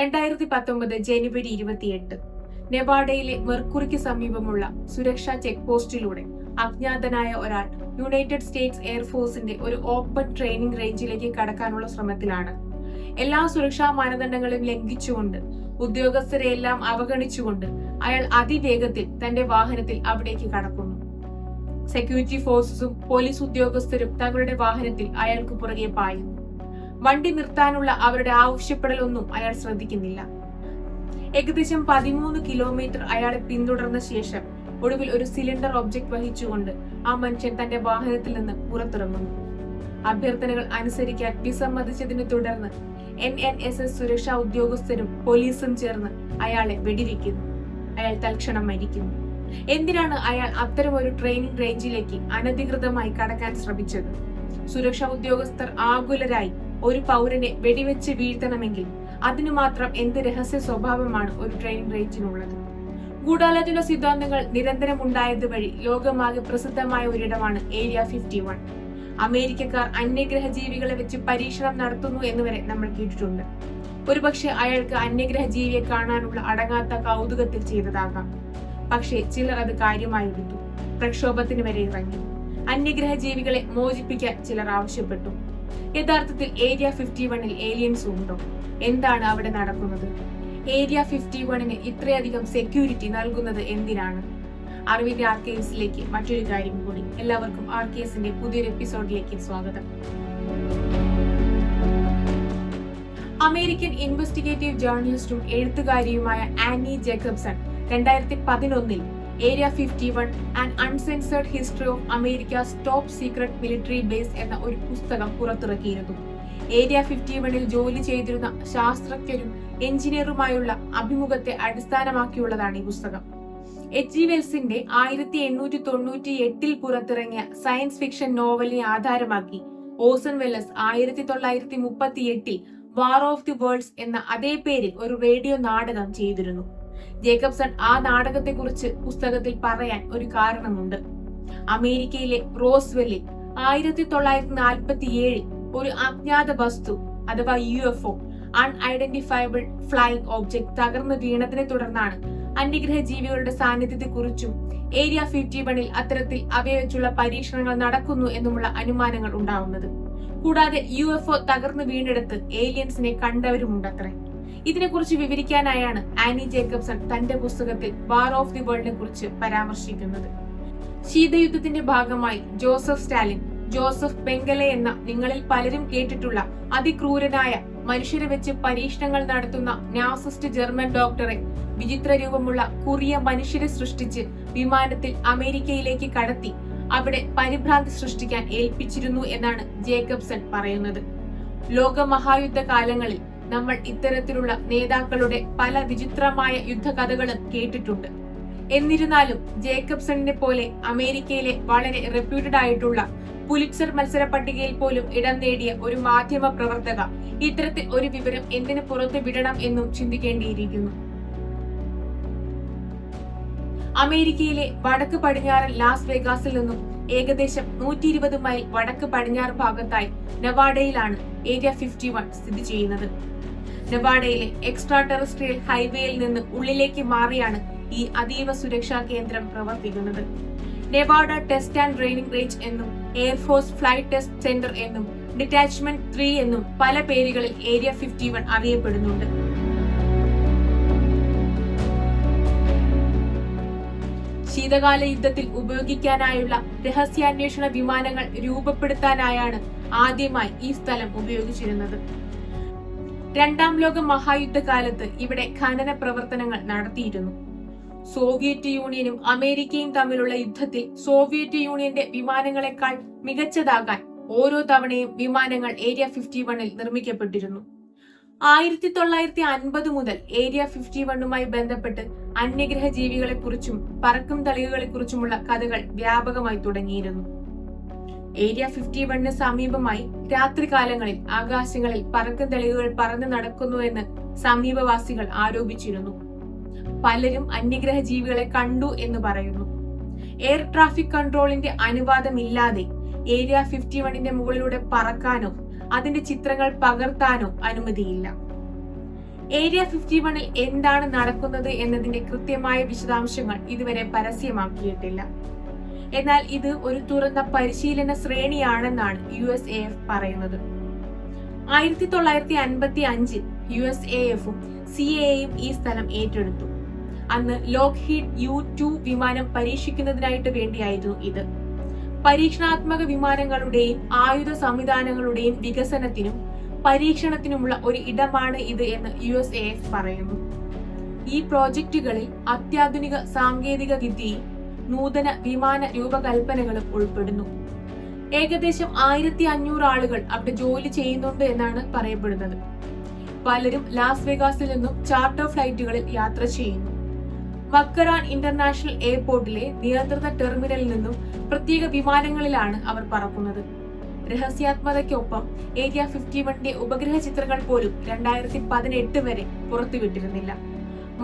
രണ്ടായിരത്തി പത്തൊമ്പത് ജനുവരി ഇരുപത്തിയെട്ട് നെവാഡയിലെ മെർക്കുറിക്ക് സമീപമുള്ള സുരക്ഷാ ചെക്ക് പോസ്റ്റിലൂടെ അജ്ഞാതനായ ഒരാൾ യുണൈറ്റഡ് സ്റ്റേറ്റ്സ് എയർഫോഴ്സിന്റെ ഒരു ഓപ്പൺ ട്രെയിനിങ് റേഞ്ചിലേക്ക് കടക്കാനുള്ള ശ്രമത്തിലാണ്. എല്ലാ സുരക്ഷാ മാനദണ്ഡങ്ങളും ലംഘിച്ചുകൊണ്ട് ഉദ്യോഗസ്ഥരെ എല്ലാം അവഗണിച്ചുകൊണ്ട് അയാൾ അതിവേഗത്തിൽ തന്റെ വാഹനത്തിൽ അവിടേക്ക് കടക്കുന്നു. സെക്യൂരിറ്റി ഫോഴ്സസും പോലീസ് ഉദ്യോഗസ്ഥരും തങ്ങളുടെ വാഹനത്തിൽ അയാൾക്ക് പുറകെ പായുന്നു. വണ്ടി നിർത്താനുള്ള അവരുടെ ആവശ്യപ്പെടലൊന്നും അയാൾ ശ്രദ്ധിക്കുന്നില്ല. ഏകദേശം പതിമൂന്ന് കിലോമീറ്റർ അയാളെ പിന്തുടർന്ന ശേഷം ഒടുവിൽ ഒരു സിലിണ്ടർ ഒബ്ജക്ട് വഹിച്ചുകൊണ്ട് ആ മനുഷ്യൻ തന്റെ വാഹനത്തിൽ നിന്ന് പുറത്തിറങ്ങുന്നു. അഭ്യർത്ഥനകൾ അനുസരിക്കാൻ വിസമ്മതിച്ചതിനെ തുടർന്ന് എൻ എൻ എസ് എസ് സുരക്ഷാ ഉദ്യോഗസ്ഥരും പോലീസും ചേർന്ന് അയാളെ വെടിവെക്കുന്നു. അയാൾ തൽക്ഷണം മരിക്കുന്നു. എന്തിനാണ് അയാൾ അത്തരം ഒരു ട്രെയിനിങ് റേഞ്ചിലേക്ക് അനധികൃതമായി കടക്കാൻ ശ്രമിച്ചത്? സുരക്ഷാ ഉദ്യോഗസ്ഥർ ആകുലരായി ഒരു പൗരനെ വെടിവെച്ച് വീഴ്ത്തണമെങ്കിൽ അതിനു മാത്രം എന്ത് രഹസ്യ സ്വഭാവമാണ് ഒരു ട്രെയിൻ റേഞ്ചിനുള്ളത് ഗൂഢാലോചന സിദ്ധാന്തങ്ങൾ നിരന്തരം ഉണ്ടായത് വഴി ലോകമാകെ പ്രസിദ്ധമായ ഒരിടമാണ് ഏരിയ ഫിഫ്റ്റി വൺ. അമേരിക്കക്കാർ അന്യഗ്രഹ ജീവികളെ വെച്ച് പരീക്ഷണം നടത്തുന്നു എന്ന് വരെ നമ്മൾ കേട്ടിട്ടുണ്ട്. ഒരുപക്ഷെ അയാൾക്ക് അന്യഗ്രഹ ജീവിയെ കാണാനുള്ള അടങ്ങാത്ത കൗതുകത്തിൽ ചെയ്തതാകാം. പക്ഷേ ചിലർ അത് കാര്യമായി എടുത്തു. പ്രക്ഷോഭത്തിന് വരെ ഇറങ്ങി. അന്യഗ്രഹ ജീവികളെ മോചിപ്പിക്കാൻ ചിലർ ആവശ്യപ്പെട്ടു. യഥാർത്ഥത്തിൽ ഏരിയ ഫിഫ്റ്റി വണ്ണിൽ ഏലിയൻസ് ഉണ്ടോ? എന്താണ് അവിടെ നടക്കുന്നത്? ഏരിയ ഫിഫ്റ്റി വണ്ണിന് ഇത്രയധികം സെക്യൂരിറ്റി നൽകുന്നത് എന്തിനാണ്? അറിവിന്റെ ആർക്കേസിലേക്ക് മറ്റൊരു കാര്യം കൂടി. എല്ലാവർക്കും ആർക്കേസിന്റെ പുതിയൊരു എപ്പിസോഡിലേക്ക് സ്വാഗതം. അമേരിക്കൻ ഇൻവെസ്റ്റിഗേറ്റീവ് ജേർണലിസ്റ്റും എഴുത്തുകാരിയുമായ ആനി ജേക്കബ്സൺ രണ്ടായിരത്തി പതിനൊന്നിൽ area fifty one and uncensored history of America's top secret military base എന്ന ഒരു പുസ്തകം പുറത്തിറക്കിയിരുന്നു. ഏരിയ ഫിഫ്റ്റി വണ്ണിൽ ജോലി ചെയ്തിരുന്ന ശാസ്ത്രജ്ഞരും എഞ്ചിനീയറുമായുള്ള അഭിമുഖത്തെ അടിസ്ഥാനമാക്കിയുള്ളതാണ് ഈ പുസ്തകം. എച്ച് ജി വെൽസിന്റെ ആയിരത്തി എണ്ണൂറ്റി തൊണ്ണൂറ്റി എട്ടിൽ പുറത്തിറങ്ങിയ സയൻസ് ഫിക്ഷൻ നോവലിനെ ആധാരമാക്കി ഓസൺ വെല്ലസ് ആയിരത്തി തൊള്ളായിരത്തി മുപ്പത്തി എട്ടിൽ വാർ ഓഫ് ദി വേൾഡ്സ് എന്ന അതേ പേരിൽ ഒരു റേഡിയോ നാടകം ചെയ്തിരുന്നു. ജേക്കബ്സൺ ആ നാടകത്തെക്കുറിച്ച് പുസ്തകത്തിൽ പറയാൻ ഒരു കാരണമുണ്ട്. അമേരിക്കയിലെ റോസ്വെല്ലിൽ ആയിരത്തി തൊള്ളായിരത്തി നാൽപ്പത്തി ഏഴിൽ ഒരു അജ്ഞാത വസ്തു അഥവാ U F O unidentifiable flying object തകർന്നു വീണതിനെ തുടർന്നാണ് അന്യഗ്രഹ ജീവികളുടെ സാന്നിധ്യത്തെക്കുറിച്ചും ഏരിയ ഫിഫ്റ്റി വണിൽ അത്തരത്തിൽ അവയെ വെച്ചുള്ള പരീക്ഷണങ്ങൾ നടക്കുന്നു എന്നുമുള്ള അനുമാനങ്ങൾ ഉണ്ടാവുന്നത്. കൂടാതെ യു എഫ് ഒ തകർന്നു വീണെടുത്ത് ഏലിയൻസിനെ കണ്ടവരുമുണ്ടത്രേ. ഇതിനെക്കുറിച്ച് വിവരിക്കാനായാണ് ആനി ജേക്കബ്സൺ തന്റെ പുസ്തകത്തിൽ വാർ ഓഫ് ദി വേൾഡിനെ കുറിച്ച് പരാമർശിക്കുന്നത്. ശീതയുദ്ധത്തിന്റെ ഭാഗമായി ജോസഫ് സ്റ്റാലിൻ ജോസഫ് ബെങ്കലെ എന്ന നിങ്ങളിൽ പലരും കേട്ടിട്ടുള്ള അതിക്രൂരനായ മനുഷ്യരെ വെച്ച് പരീക്ഷണങ്ങൾ നടത്തുന്ന നാസിസ്റ്റ് ജർമ്മൻ ഡോക്ടറെ വിചിത്ര രൂപമുള്ള കുറിയ മനുഷ്യരെ സൃഷ്ടിച്ച് വിമാനത്തിൽ അമേരിക്കയിലേക്ക് കടത്തി അവിടെ പരിഭ്രാന്തി സൃഷ്ടിക്കാൻ ഏൽപ്പിച്ചിരുന്നു എന്നാണ് ജേക്കബ്സൺ പറയുന്നത്. ലോകമഹായുദ്ധ കാലങ്ങളിൽ നമ്മൾ ഇത്തരത്തിലുള്ള നേതാക്കളുടെ പല വിചിത്രമായ യുദ്ധകഥകളും കേട്ടിട്ടുണ്ട്. എന്നിരുന്നാലും ജേക്കബ്സണിനെ പോലെ അമേരിക്കയിലെ വളരെ റെപ്യൂട്ടഡ് ആയിട്ടുള്ള പുലിറ്റ്സർ മത്സര പട്ടികയിൽ പോലും ഇടം നേടിയ ഒരു മാധ്യമ പ്രവർത്തക ഇത്തരത്തിൽ ഒരു വിവരം എന്തിനു പുറത്തു വിടണം എന്നും ചിന്തിക്കേണ്ടിയിരിക്കുന്നു. അമേരിക്കയിലെ വടക്ക് പടിഞ്ഞാറൻ ലാസ് വേഗാസിൽ നിന്നും ഏകദേശം നൂറ്റി ഇരുപത് മൈൽ വടക്ക് പടിഞ്ഞാറ് ഭാഗത്തായി നവാഡയിലാണ് ഏരിയ ഫിഫ്റ്റി വൺ സ്ഥിതി ചെയ്യുന്നത്. നവാഡയിലെ എക്സ്ട്രാ ടെറസ്ട്രിയൽ ഹൈവേയിൽ നിന്ന് ഉള്ളിലേക്ക് മാറിയാണ് ഈ അതീവ സുരക്ഷാ കേന്ദ്രം പ്രവർത്തിക്കുന്നത്. Nevada test and training range എന്നും air force flight test center എന്നും ഡിറ്റാച്ച്മെന്റ് ത്രീ എന്നും പല പേരുകളിൽ ഏരിയ ഫിഫ്റ്റി വൺ അറിയപ്പെടുന്നുണ്ട്. ശീതകാല യുദ്ധത്തിൽ ഉപയോഗിക്കാനായുള്ള രഹസ്യാന്വേഷണ വിമാനങ്ങൾ രൂപപ്പെടുത്താനായാണ് ആദ്യമായി ഈ സ്ഥലം ഉപയോഗിച്ചിരുന്നത്. രണ്ടാം ലോക മഹായുദ്ധകാലത്ത് ഇവിടെ ഖനന പ്രവർത്തനങ്ങൾ നടത്തിയിരുന്നു. സോവിയറ്റ് യൂണിയനും അമേരിക്കയും തമ്മിലുള്ള യുദ്ധത്തിൽ സോവിയറ്റ് യൂണിയന്റെ വിമാനങ്ങളെക്കാൾ മികച്ചതാകാൻ ഓരോ തവണയും വിമാനങ്ങൾ ഏരിയ ഫിഫ്റ്റി വണ്ണിൽ നിർമ്മിക്കപ്പെട്ടിരുന്നു. ആയിരത്തി തൊള്ളായിരത്തി അൻപത് മുതൽ ഏരിയ ഫിഫ്റ്റി വണ്ണുമായി ബന്ധപ്പെട്ട് അന്യഗ്രഹ ജീവികളെ കുറിച്ചും പറക്കും തളികകളെ കുറിച്ചുമുള്ള കഥകൾ വ്യാപകമായി തുടങ്ങിയിരുന്നു. ഏരിയ ഫിഫ്റ്റി വണ്ണിന് സമീപമായി രാത്രികാലങ്ങളിൽ ആകാശങ്ങളിൽ പറക്കും തെളിവുകൾ പറന്നു നടക്കുന്നുവെന്ന് സമീപവാസികൾ ആരോപിച്ചിരുന്നു. പലരും അന്യഗ്രഹ ജീവികളെ കണ്ടു എന്ന് പറയുന്നു. എയർ ട്രാഫിക് കൺട്രോളിന്റെ അനുവാദമില്ലാതെ ഏരിയ ഫിഫ്റ്റി വണ്ണിന്റെ മുകളിലൂടെ പറക്കാനോ അതിന്റെ ചിത്രങ്ങൾ പകർത്താനോ അനുമതിയില്ല. ഏരിയ ഫിഫ്റ്റി വണ്ണിൽ എന്താണ് നടക്കുന്നത് എന്നതിന്റെ കൃത്യമായ വിശദാംശങ്ങൾ ഇതുവരെ പരസ്യമാക്കിയിട്ടില്ല. എന്നാൽ ഇത് ഒരു തുറന്ന പരിശീലന ശ്രേണിയാണെന്നാണ് യു എസ് എ എഫ് പറയുന്നത്. ആയിരത്തി തൊള്ളായിരത്തി അൻപത്തി അഞ്ചിൽ യു എസ് എ എഫും സി എയും ഈ സ്ഥലം ഏറ്റെടുത്തു. അന്ന് ലോക്ക് ഹീഡ് യു ടു വിമാനം പരീക്ഷിക്കുന്നതിനായിട്ട് വേണ്ടിയായിരുന്നു ഇത്. പരീക്ഷണാത്മക വിമാനങ്ങളുടെയും ആയുധ സംവിധാനങ്ങളുടെയും വികസനത്തിനും പരീക്ഷണത്തിനുമുള്ള ഒരു ഇടമാണ് ഇത് എന്ന് യു എസ് എ എഫ് പറയുന്നു. ഈ പ്രോജക്റ്റുകളിൽ അത്യാധുനിക സാങ്കേതിക വിദ്യയും നൂതന വിമാന രൂപകൽപ്പനകളും ഉൾപ്പെടുന്നു. ഏകദേശം ആയിരത്തി അഞ്ഞൂറ് ആളുകൾ അവിടെ ജോലി ചെയ്യുന്നുണ്ട് എന്നാണ് പറയപ്പെടുന്നത്. പലരും ലാസ് വെഗാസിൽ നിന്നും ചാർട്ടർ ഫ്ലൈറ്റുകളിൽ യാത്ര ചെയ്യുന്നു. മക്കറാൻ ഇന്റർനാഷണൽ എയർപോർട്ടിലെ നിയന്ത്രിത ടെർമിനലിൽ നിന്നും പ്രത്യേക വിമാനങ്ങളിലാണ് അവർ പറക്കുന്നത്. രഹസ്യാത്മകതയ്ക്കൊപ്പം ഏരിയ ഫിഫ്റ്റി വണ്ണിന്റെ ഉപഗ്രഹ ചിത്രങ്ങൾ പോലും രണ്ടായിരത്തി പതിനെട്ട് വരെ പുറത്തുവിട്ടിരുന്നില്ല.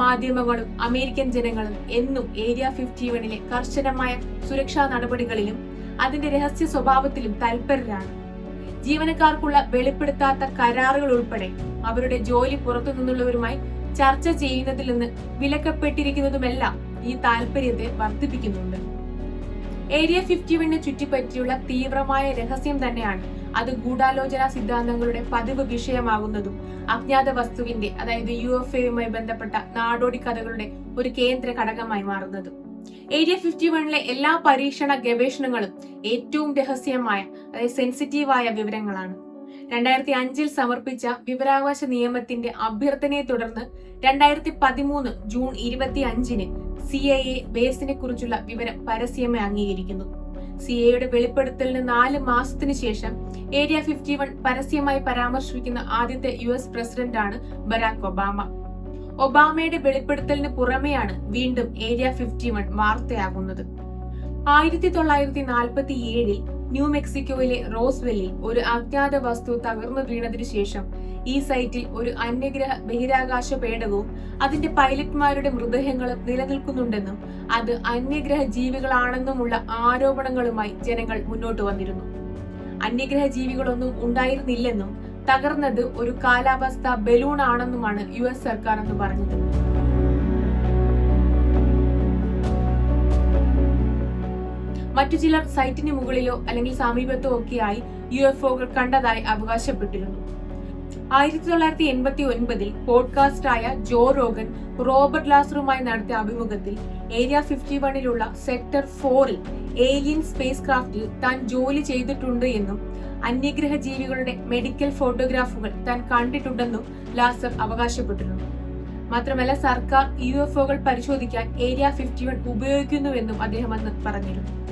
മാധ്യമങ്ങളും അമേരിക്കൻ ജനങ്ങളും എന്നും ഏരിയ ഫിഫ്റ്റി വണിലെ കർശനമായ സുരക്ഷാ നടപടികളിലും അതിന്റെ രഹസ്യ സ്വഭാവത്തിലും തൽപരരാണ്. ജീവനക്കാർക്കുള്ള വെളിപ്പെടുത്താത്ത കരാറുകൾ ഉൾപ്പെടെ അവരുടെ ജോലി പുറത്തു നിന്നുള്ളവരുമായി ചർച്ച ചെയ്യുന്നതിൽ നിന്ന് വിലക്കപ്പെട്ടിരിക്കുന്നതുമെല്ലാം ഈ താല്പര്യത്തെ വർദ്ധിപ്പിക്കുന്നുണ്ട്. ഏരിയ ഫിഫ്റ്റി വണ്ണിനെ ചുറ്റിപ്പറ്റിയുള്ള തീവ്രമായ രഹസ്യം തന്നെയാണ് അത് ഗൂഢാലോചന സിദ്ധാന്തങ്ങളുടെ പതിവ് വിഷയമാകുന്നതും അജ്ഞാത വസ്തുവിന്റെ അതായത് യു എഫ് എയുമായി ബന്ധപ്പെട്ട നാടോടി കഥകളുടെ ഒരു കേന്ദ്ര ഘടകമായി മാറുന്നതും. ഏരിയ ഫിഫ്റ്റി വണ്ണിലെ എല്ലാ പരീക്ഷണ ഗവേഷണങ്ങളും ഏറ്റവും രഹസ്യമായ അതായത് സെൻസിറ്റീവായ വിവരങ്ങളാണ്. രണ്ടായിരത്തി അഞ്ചിൽ സമർപ്പിച്ച വിവരാവകാശ നിയമത്തിന്റെ അഭ്യർത്ഥനയെ തുടർന്ന് രണ്ടായിരത്തി പതിമൂന്ന് ജൂൺ ഇരുപത്തി അഞ്ചിന് സി ഐ എ ബേസിനെ കുറിച്ചുള്ള വിവരം പരസ്യമായി അംഗീകരിക്കുന്നു. സി എയുടെ വെളിപ്പെടുത്തലിന് നാല് മാസത്തിനു ശേഷം ഏരിയ ഫിഫ്റ്റി വൺ പരസ്യമായി പരാമർശിക്കുന്ന ആദ്യത്തെ യു എസ് പ്രസിഡന്റാണ് ബരാക് ഒബാമ. ഒബാമയുടെ വെളിപ്പെടുത്തലിന് പുറമെയാണ് വീണ്ടും ഏരിയ ഫിഫ്റ്റി വൺ വാർത്തയാകുന്നത്. ആയിരത്തി തൊള്ളായിരത്തി നാൽപ്പത്തി ഏഴിൽ ന്യൂ മെക്സിക്കോയിലെ റോസ്വെല്ലിൽ ഒരു അജ്ഞാത വസ്തു തകർന്നു വീണതിനു ശേഷം ഈ സൈറ്റിൽ ഒരു അന്യഗ്രഹ ബഹിരാകാശ പേടകവും അതിന്റെ പൈലറ്റ്മാരുടെ മൃതദേഹങ്ങളും നിലനിൽക്കുന്നുണ്ടെന്നും അത് അന്യഗ്രഹ ജീവികളാണെന്നുമുള്ള ആരോപണങ്ങളുമായി ജനങ്ങൾ മുന്നോട്ട് വന്നിരുന്നു. അന്യഗ്രഹ ജീവികളൊന്നും ഉണ്ടായിരുന്നില്ലെന്നും തകർന്നത് ഒരു കാലാവസ്ഥ ബലൂൺ ആണെന്നുമാണ് യു എസ് സർക്കാർ എന്ന് പറഞ്ഞത്. മറ്റു ചിലർ സൈറ്റിന് മുകളിലോ അല്ലെങ്കിൽ സമീപത്തോ ഒക്കെയായി യു എഫ് ഒകൾ കണ്ടതായി അവകാശപ്പെട്ടിരുന്നു. ആയിരത്തി തൊള്ളായിരത്തി എൺപത്തി ഒൻപതിൽ പോഡ്കാസ്റ്റായ ജോ റോഗൻ റോബർട്ട് ലാസറുമായി നടത്തിയ അഭിമുഖത്തിൽ ഏരിയ ഫിഫ്റ്റി വണ്ണിലുള്ള സെക്ടർ ഫോറിൽ ഏലിയൻ സ്പേസ് ക്രാഫ്റ്റിൽ താൻ ജോലി ചെയ്തിട്ടുണ്ട് എന്നും അന്യഗ്രഹ ജീവികളുടെ മെഡിക്കൽ ഫോട്ടോഗ്രാഫുകൾ താൻ കണ്ടിട്ടുണ്ടെന്നും ലാസർ അവകാശപ്പെട്ടിരുന്നു. മാത്രമല്ല സർക്കാർ യു എഫ് പരിശോധിക്കാൻ ഏരിയ ഫിഫ്റ്റി വൺ ഉപയോഗിക്കുന്നുവെന്നും അദ്ദേഹം അന്ന് പറഞ്ഞിരുന്നു.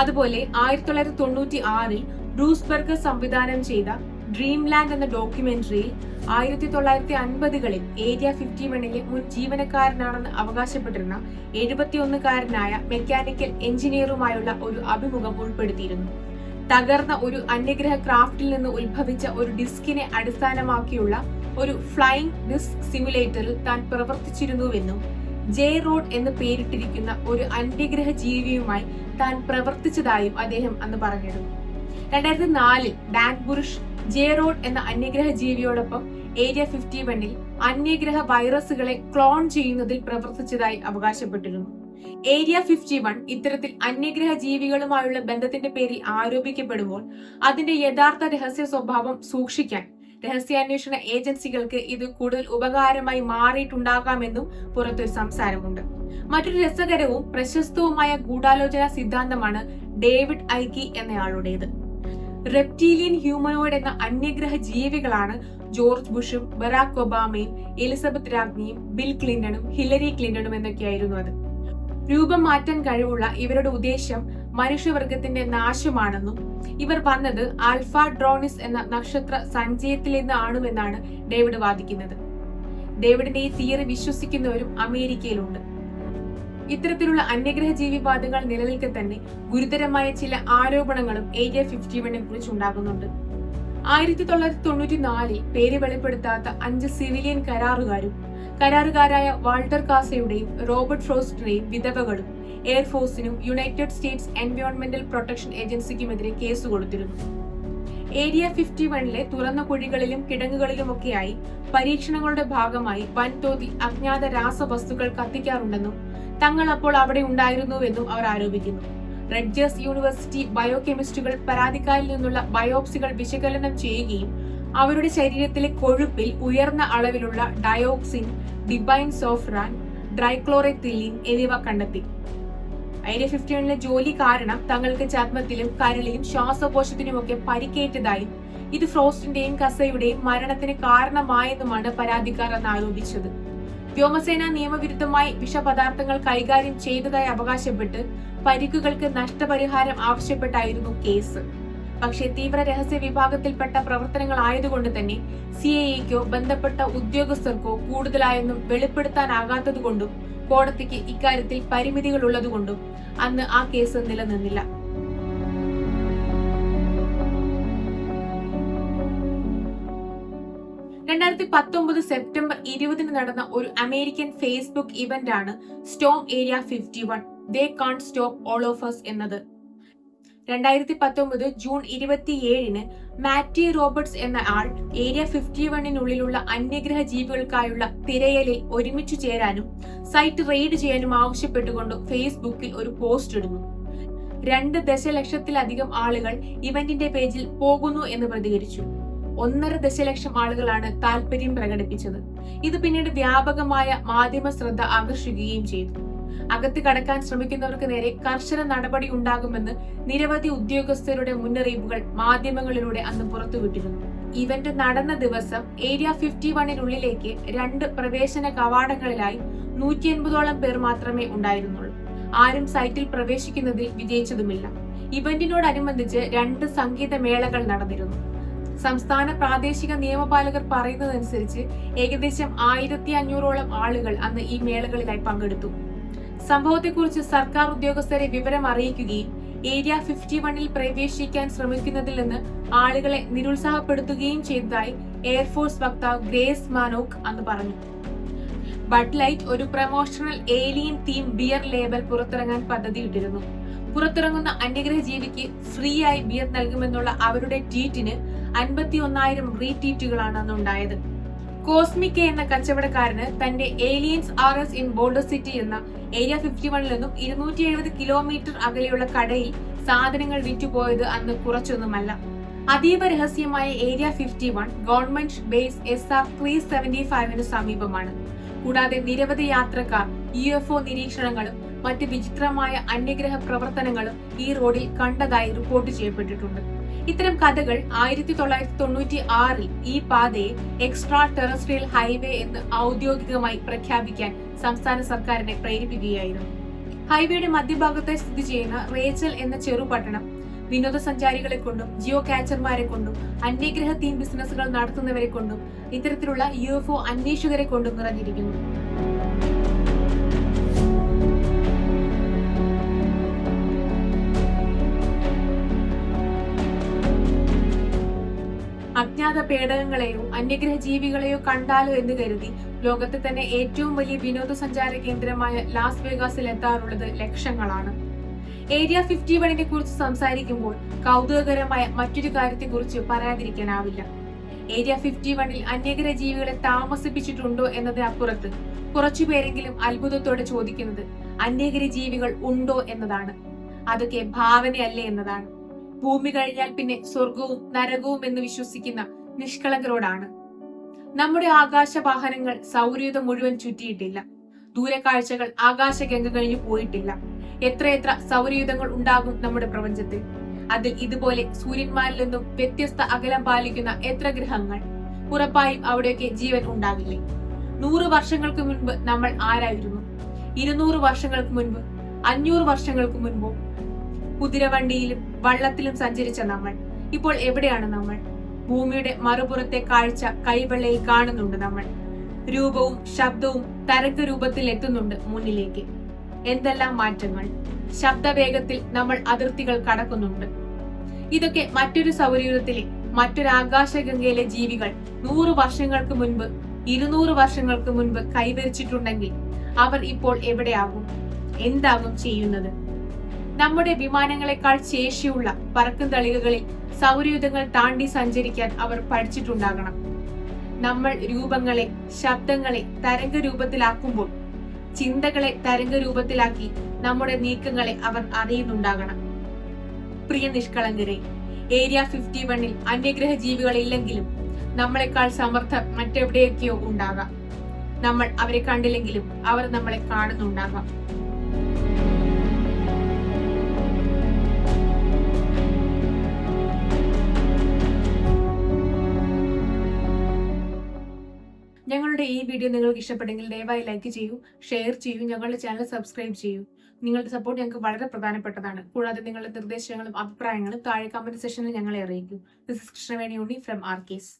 അതുപോലെ ആയിരത്തി തൊള്ളായിരത്തി തൊണ്ണൂറ്റി ആറിൽ ബ്രൂസ് ബർഗർ സംവിധാനം ചെയ്ത ഡ്രീം ലാൻഡ് എന്ന ഡോക്യുമെന്ററിയിൽ ആയിരത്തി തൊള്ളായിരത്തി അൻപതുകളിൽ ഏരിയ ഫിഫ്റ്റി വണ്ണിലെ മുൻ ജീവനക്കാരനാണെന്ന് അവകാശപ്പെട്ടിരുന്ന എഴുപത്തിയൊന്നുകാരനായ മെക്കാനിക്കൽ എഞ്ചിനീയറുമായുള്ള ഒരു അഭിമുഖം ഉൾപ്പെടുത്തിയിരുന്നു. തകർന്ന ഒരു അന്യഗ്രഹ ക്രാഫ്റ്റിൽ നിന്ന് ഉത്ഭവിച്ച ഒരു ഡിസ്കിനെ അടിസ്ഥാനമാക്കിയുള്ള ഒരു ഫ്ലൈയിങ് ഡിസ്ക് സിമുലേറ്ററിൽ താൻ പ്രവർത്തിച്ചിരുന്നുവെന്നും ജെ റോഡ് എന്ന് പേരിട്ടിരിക്കുന്ന ഒരു അന്യഗ്രഹ ജീവിയുമായി താൻ പ്രവർത്തിച്ചതായും അദ്ദേഹം അന്ന് പറഞ്ഞിരുന്നു. രണ്ടായിരത്തി നാലിൽ ഡാൻ ബുരുഷ് ജെ റോഡ് എന്ന അന്യഗ്രഹ ജീവിയോടൊപ്പം ഏരിയ ഫിഫ്റ്റി വണ്ണിൽ അന്യഗ്രഹ വൈറസുകളെ ക്ലോൺ ചെയ്യുന്നതിൽ പ്രവർത്തിച്ചതായി അവകാശപ്പെട്ടിരുന്നു. ഏരിയ ഫിഫ്റ്റി വൺ ഇത്തരത്തിൽ അന്യഗ്രഹ ജീവികളുമായുള്ള ബന്ധത്തിന്റെ പേരിൽ ആരോപിക്കപ്പെടുമ്പോൾ അതിന്റെ യഥാർത്ഥ രഹസ്യ സ്വഭാവം സൂക്ഷിക്കാൻ രഹസ്യാന്വേഷണ ഏജൻസികൾക്ക് ഇത് കൂടുതൽ ഉപകാരമായി മാറിയിട്ടുണ്ടാകാമെന്നും പുറത്തൊരു സംസാരമുണ്ട്. മറ്റൊരു രസകരവും പ്രശസ്തവുമായ ഗൂഢാലോചന സിദ്ധാന്തമാണ് ഡേവിഡ് ഐക്കി എന്നയാളുടേത്. റെപ്റ്റീലിയൻ ഹ്യൂമനോയിഡ് എന്ന അന്യഗ്രഹ ജീവികളാണ് ജോർജ് ബുഷും ബറാക് ഒബാമയും എലിസബത്ത് രാജ്ഞിയും ബിൽ ക്ലിന്റണും ഹിലരി ക്ലിന്റണും എന്നൊക്കെയായിരുന്നു അത്. രൂപം മാറ്റാൻ കഴിവുള്ള ഇവരുടെ ഉദ്ദേശം മനുഷ്യവർഗത്തിന്റെ നാശമാണെന്നും ഇവർ വന്നത് ആൽഫ ഡ്രോണിസ് എന്ന നക്ഷത്ര സഞ്ചയത്തിൽ നിന്നാണുമെന്നാണ് ഡേവിഡ് വാദിക്കുന്നത്. ഡേവിഡിന്റെ ഈ തിയറി വിശ്വസിക്കുന്നവരും അമേരിക്കയിലുണ്ട്. ഇത്തരത്തിലുള്ള അന്യഗ്രഹ ജീവിവാദങ്ങൾ നിലനിൽക്കെ തന്നെ ഗുരുതരമായ ചില ആരോപണങ്ങളും ഏരിയ ഫിഫ്റ്റി വണ്ണിനെ കുറിച്ച് ഉണ്ടാകുന്നുണ്ട്. ആയിരത്തി തൊള്ളായിരത്തി തൊണ്ണൂറ്റി നാലിൽ പേര് വെളിപ്പെടുത്താത്ത അഞ്ച് സിവിലിയൻ കരാറുകാരും കരാറുകാരായ വാൾട്ടർ കാസയുടെയും റോബർട്ട് ഫ്രോസ്റ്റിന്റെയും വിധവകളും എയർഫോഴ്സിനും യുണൈറ്റഡ് സ്റ്റേറ്റ്സ് എൻവയോൺമെന്റൽ പ്രൊട്ടക്ഷൻ ഏജൻസിക്കുമെതിരെ കേസ് കൊടുത്തിരുന്നു. ഏരിയ ഫിഫ്റ്റി വണ്ണിലെ തുറന്ന കുഴികളിലും കിടങ്ങുകളിലുമൊക്കെയായി പരീക്ഷണങ്ങളുടെ ഭാഗമായി വൻതോതിൽ അജ്ഞാത രാസവസ്തുക്കൾ കത്തിക്കാറുണ്ടെന്നും തങ്ങൾ അപ്പോൾ അവിടെ ഉണ്ടായിരുന്നുവെന്നും അവർ ആരോപിക്കുന്നു. റെഡ്ജേഴ്സ് യൂണിവേഴ്സിറ്റി ബയോകെമിസ്റ്റുകൾ പരാതിക്കാരിൽ നിന്നുള്ള ബയോപ്സികൾ വിശകലനം ചെയ്യുകയും അവരുടെ ശരീരത്തിലെ കൊഴുപ്പിൽ ഉയർന്ന അളവിലുള്ള ഡയോക്സിൻ ഡിബൈൻ സോഫ്രാൻ ഡ്രൈക്ലോറെത്തിലിൻ എന്നിവ കണ്ടെത്തി. ഐഡിയ ഫിഫ്റ്റി വണ്ണിലെ ജോലി കാരണം തങ്ങൾക്ക് ചർമ്മത്തിലും കരളിലും ശ്വാസകോശത്തിനുമൊക്കെ പരിക്കേറ്റതായും ഇത് ഫ്രോസ്റ്റിന്റെയും കസയുടെയും മരണത്തിന് കാരണമായെന്നുമാണ് പരാതിക്കാർ എന്ന് ആരോപിച്ചത്. വ്യോമസേന നിയമവിരുദ്ധമായി വിഷപദാർത്ഥങ്ങൾ കൈകാര്യം ചെയ്തതായി അവകാശപ്പെട്ട് പരിക്കുകൾക്ക് നഷ്ടപരിഹാരം ആവശ്യപ്പെട്ടായിരുന്നു കേസ്. പക്ഷേ തീവ്ര രഹസ്യ വിഭാഗത്തിൽപ്പെട്ട പ്രവർത്തനങ്ങൾ ആയതുകൊണ്ട് തന്നെ സി ഐ എക്കോ ബന്ധപ്പെട്ട ഉദ്യോഗസ്ഥർക്കോ കൂടുതലായൊന്നും വെളിപ്പെടുത്താനാകാത്തതുകൊണ്ടും കോടതിക്ക് ഇക്കാര്യത്തിൽ പരിമിതികൾ ഉള്ളതുകൊണ്ടും അന്ന് ആ കേസ് നിലനിന്നില്ല. രണ്ടായിരത്തി പത്തൊമ്പത് സെപ്റ്റംബർ ഇരുപതിന് നടന്ന ഒരു അമേരിക്കൻ ഫേസ്ബുക്ക് ഇവന്റ് ആണ് storm area fifty one. They can't stop all of എന്നത്. രണ്ടായിരത്തി പത്തൊമ്പത് ജൂൺ ഇരുപത്തിയേഴിന് മാറ്റി റോബർട്ട്സ് എന്ന ആൾ ഏരിയ ഫിഫ്റ്റി വണ്ണിനുള്ളിലുള്ള അന്യഗ്രഹ ജീവികൾക്കായുള്ള തിരയലിൽ ഒരുമിച്ചു ചേരാനും സൈറ്റ് റെയ്ഡ് ചെയ്യാനും ആവശ്യപ്പെട്ടുകൊണ്ട് ഫേസ്ബുക്കിൽ ഒരു പോസ്റ്റ് ഇടുന്നു. രണ്ട് ദശലക്ഷത്തിലധികം ആളുകൾ ഇവന്റിന്റെ പേജിൽ പോകുന്നു എന്ന് പ്രതികരിച്ചു. ഒന്നര ദശലക്ഷം ആളുകളാണ് താല്പര്യം പ്രകടിപ്പിച്ചത്. ഇത് പിന്നീട് വ്യാപകമായ മാധ്യമ ശ്രദ്ധ ആകർഷിക്കുകയും ചെയ്തു. അകത്ത് കടക്കാൻ ശ്രമിക്കുന്നവർക്ക് നേരെ കർശന നടപടി ഉണ്ടാകുമെന്ന് നിരവധി ഉദ്യോഗസ്ഥരുടെ മുന്നറിയിപ്പുകൾ മാധ്യമങ്ങളിലൂടെ അന്ന് പുറത്തുവിട്ടിരുന്നു. ഇവന്റ് നടന്ന ദിവസം ഏരിയ ഫിഫ്റ്റി വണ്ണിനുള്ളിലേക്ക് രണ്ട് പ്രവേശന കവാടങ്ങളിലായി നൂറ്റി എൺപതോളം പേർ മാത്രമേ ഉണ്ടായിരുന്നുള്ളൂ. ആരും സൈറ്റിൽ പ്രവേശിക്കുന്നതിൽ വിജയിച്ചതുമില്ല. ഇവന്റിനോടനുബന്ധിച്ച് രണ്ട് സംഗീത മേളകൾ നടന്നിരുന്നു. സംസ്ഥാന പ്രാദേശിക നിയമപാലകർ പറയുന്നതനുസരിച്ച് ഏകദേശം ആയിരത്തി അഞ്ഞൂറോളം ആളുകൾ അന്ന് ഈ മേളകളിലായി പങ്കെടുത്തു. സംഭവത്തെക്കുറിച്ച് സർക്കാർ ഉദ്യോഗസ്ഥരെ വിവരം അറിയിക്കുകയും ഏരിയ ഫിഫ്റ്റി വണ്ണിൽ പ്രവേശിക്കാൻ ശ്രമിക്കുന്നതിൽ നിന്ന് ആളുകളെ നിരുത്സാഹപ്പെടുത്തുകയും ചെയ്തതായി എയർഫോഴ്സ് വക്താവ് ഗ്രേസ് മാനോക്ക് അന്ന് പറഞ്ഞു. ബഡ് ലൈറ്റ് ഒരു promotional alien theme beer label പുറത്തിറങ്ങാൻ പദ്ധതിയിട്ടിരുന്നു. പുറത്തിറങ്ങുന്ന അന്യഗ്രഹ ജീവിക്ക് ഫ്രീ ആയി ബിയർ നൽകുമെന്നുള്ള അവരുടെ ട്വീറ്റിന് അൻപത്തി ഒന്നായിരം റീട്വീറ്റുകളാണ് അന്ന് കോസ്മിക്ക എന്ന കച്ചവടക്കാരന് തന്റെ aliens R S in Boulder City എന്ന ഏരിയ ഫിഫ്റ്റി വണ്ണിൽ നിന്നും ഇരുന്നൂറ്റി എഴുപത് കിലോമീറ്റർ അകലെയുള്ള കടയിൽ സാധനങ്ങൾ വിറ്റുപോയത് അന്ന് കുറച്ചൊന്നുമല്ല. അതീവ രഹസ്യമായ area fifty one government base S R three seventy ഫൈവിന് സമീപമാണ്. കൂടാതെ നിരവധി യാത്രക്കാർ യു എഫ് ഒ നിരീക്ഷണങ്ങളും മറ്റ് വിചിത്രമായ അന്യഗ്രഹ പ്രവർത്തനങ്ങളും ഈ റോഡിൽ കണ്ടതായി റിപ്പോർട്ട് ചെയ്യപ്പെട്ടിട്ടുണ്ട്. ഇത്തരം കഥകൾ ആയിരത്തി തൊള്ളായിരത്തി തൊണ്ണൂറ്റി ആറിൽ ഈ പാതയെ എക്സ്ട്രാ ടെറസ്ട്രിയൽ ഹൈവേ എന്ന് ഔദ്യോഗികമായി പ്രഖ്യാപിക്കാൻ സംസ്ഥാന സർക്കാരിനെ പ്രേരിപ്പിക്കുകയായിരുന്നു. ഹൈവേയുടെ മധ്യഭാഗത്തായി സ്ഥിതി ചെയ്യുന്ന റേച്ചൽ എന്ന ചെറുപട്ടണം വിനോദസഞ്ചാരികളെ കൊണ്ടും ജിയോ കാച്ചർമാരെ കൊണ്ടും അന്യഗ്രഹ തീം ബിസിനസ്സുകൾ നടത്തുന്നവരെ കൊണ്ടും ഇത്തരത്തിലുള്ള യു എഫ് ഒ അന്വേഷകരെ കൊണ്ടും നിറഞ്ഞിരിക്കുന്നു. അജ്ഞാത പേടകങ്ങളെയോ അന്യഗ്രഹ ജീവികളെയോ കണ്ടാലോ എന്ന് കരുതി ലോകത്തെ തന്നെ ഏറ്റവും വലിയ വിനോദസഞ്ചാര കേന്ദ്രമായ ലാസ് വേഗാസിൽ എത്താറുള്ളത് ലക്ഷങ്ങളാണ്. ഏരിയ ഫിഫ്റ്റി വണ്ണിനെ കുറിച്ച് സംസാരിക്കുമ്പോൾ കൗതുകകരമായ മറ്റൊരു കാര്യത്തെക്കുറിച്ച് പറയാതിരിക്കാനാവില്ല. ഏരിയ ഫിഫ്റ്റി വണ്ണിൽ അന്യഗ്രഹ ജീവികളെ താമസിപ്പിച്ചിട്ടുണ്ടോ എന്നതിനപ്പുറത്ത് കുറച്ചുപേരെങ്കിലും അത്ഭുതത്തോടെ ചോദിക്കുന്നത് അന്യഗ്രഹ ജീവികൾ ഉണ്ടോ എന്നതാണ്. അതൊക്കെ ഭാവനയല്ലേ എന്നതാണ്. ഭൂമി കഴിഞ്ഞാൽ പിന്നെ സ്വർഗവും നരകവും എന്ന് വിശ്വസിക്കുന്ന നിഷ്കളങ്കരോടാണ്. നമ്മുടെ ആകാശ വാഹനങ്ങൾ സൗരയുധ മുഴുവൻ ചുറ്റിയിട്ടില്ല. ദൂരക്കാഴ്ചകൾ ആകാശഗംഗ കഴിഞ്ഞു പോയിട്ടില്ല. എത്രയെത്ര സൗരയുധങ്ങൾ ഉണ്ടാകും നമ്മുടെ പ്രപഞ്ചത്തിൽ? അതിൽ ഇതുപോലെ സൂര്യന്മാരിൽ നിന്നും വ്യത്യസ്ത അകലം പാലിക്കുന്ന എത്ര ഗ്രഹങ്ങൾ? ഉറപ്പായും അവിടെയൊക്കെ ജീവൻ ഉണ്ടാകില്ലേ നൂറ് വർഷങ്ങൾക്ക് മുൻപ് നമ്മൾ ആരായിരുന്നു? ഇരുന്നൂറ് വർഷങ്ങൾക്ക് മുൻപ്? അഞ്ഞൂറ് വർഷങ്ങൾക്ക് മുൻപോ? കുതിരവണ്ടിയിലും വള്ളത്തിലും സഞ്ചരിച്ച നമ്മൾ. ഇപ്പോൾ എവിടെയാണ് നമ്മൾ? ഭൂമിയുടെ മറുപുറത്തെ കാഴ്ച കൈവെള്ളയിൽ കാണുന്നുണ്ട് നമ്മൾ. രൂപവും ശബ്ദവും തരംഗ രൂപത്തിൽ എത്തുന്നുണ്ട് മുന്നിലേക്ക്. എന്തെല്ലാം മാറ്റങ്ങൾ? ശബ്ദവേഗത്തിൽ നമ്മൾ അതിർത്തികൾ കടക്കുന്നുണ്ട്. ഇതൊക്കെ മറ്റൊരു സൗരയൂഥത്തിലെ മറ്റൊരു ആകാശഗംഗയിലെ ജീവികൾ നൂറ് വർഷങ്ങൾക്ക് മുൻപ് ഇരുന്നൂറ് വർഷങ്ങൾക്ക് മുൻപ് കൈവരിച്ചിട്ടുണ്ടെങ്കിൽ അവർ ഇപ്പോൾ എവിടെയാകും? എന്താകും ചെയ്യുന്നത്? നമ്മുടെ വിമാനങ്ങളെക്കാൾ ശേഷിയുള്ള പറക്കും തളികകളിൽ സൗരയുധങ്ങൾ താണ്ടി സഞ്ചരിക്കാൻ അവർ പഠിച്ചിട്ടുണ്ടാകണം. നമ്മൾ രൂപങ്ങളെ ശബ്ദങ്ങളെ തരംഗ രൂപത്തിലാക്കുമ്പോൾ ചിന്തകളെ തരംഗ രൂപത്തിലാക്കി നമ്മുടെ നീക്കങ്ങളെ അവർ അറിയുന്നുണ്ടാകണം. പ്രിയ നിഷ്കളങ്കരെ ഏരിയ ഫിഫ്റ്റി വണ്ണിൽ അന്യഗ്രഹ ജീവികളില്ലെങ്കിലും നമ്മളെക്കാൾ സമർത്ഥർ മറ്റെവിടെയൊക്കെയോ ഉണ്ടാകാം. നമ്മൾ അവരെ കണ്ടില്ലെങ്കിലും അവർ നമ്മളെ കാണുന്നുണ്ടാകാം. വീഡിയോ നിങ്ങൾക്ക് ഇഷ്ടപ്പെട്ടെങ്കിൽ ദയവായി ലൈക്ക് ചെയ്യൂ ഷെയർ ചെയ്യൂ ഞങ്ങളുടെ ചാനൽ സബ്സ്ക്രൈബ് ചെയ്യൂ. നിങ്ങളുടെ സപ്പോർട്ട് ഞങ്ങൾക്ക് വളരെ പ്രധാനപ്പെട്ടതാണ്. കൂടാതെ നിങ്ങളുടെ നിർദ്ദേശങ്ങളും അഭിപ്രായങ്ങളും താഴെ കമന്റ് സെക്ഷനിൽ ഞങ്ങളെ അറിയിക്കൂ. This is Krishnaveni Unni from R case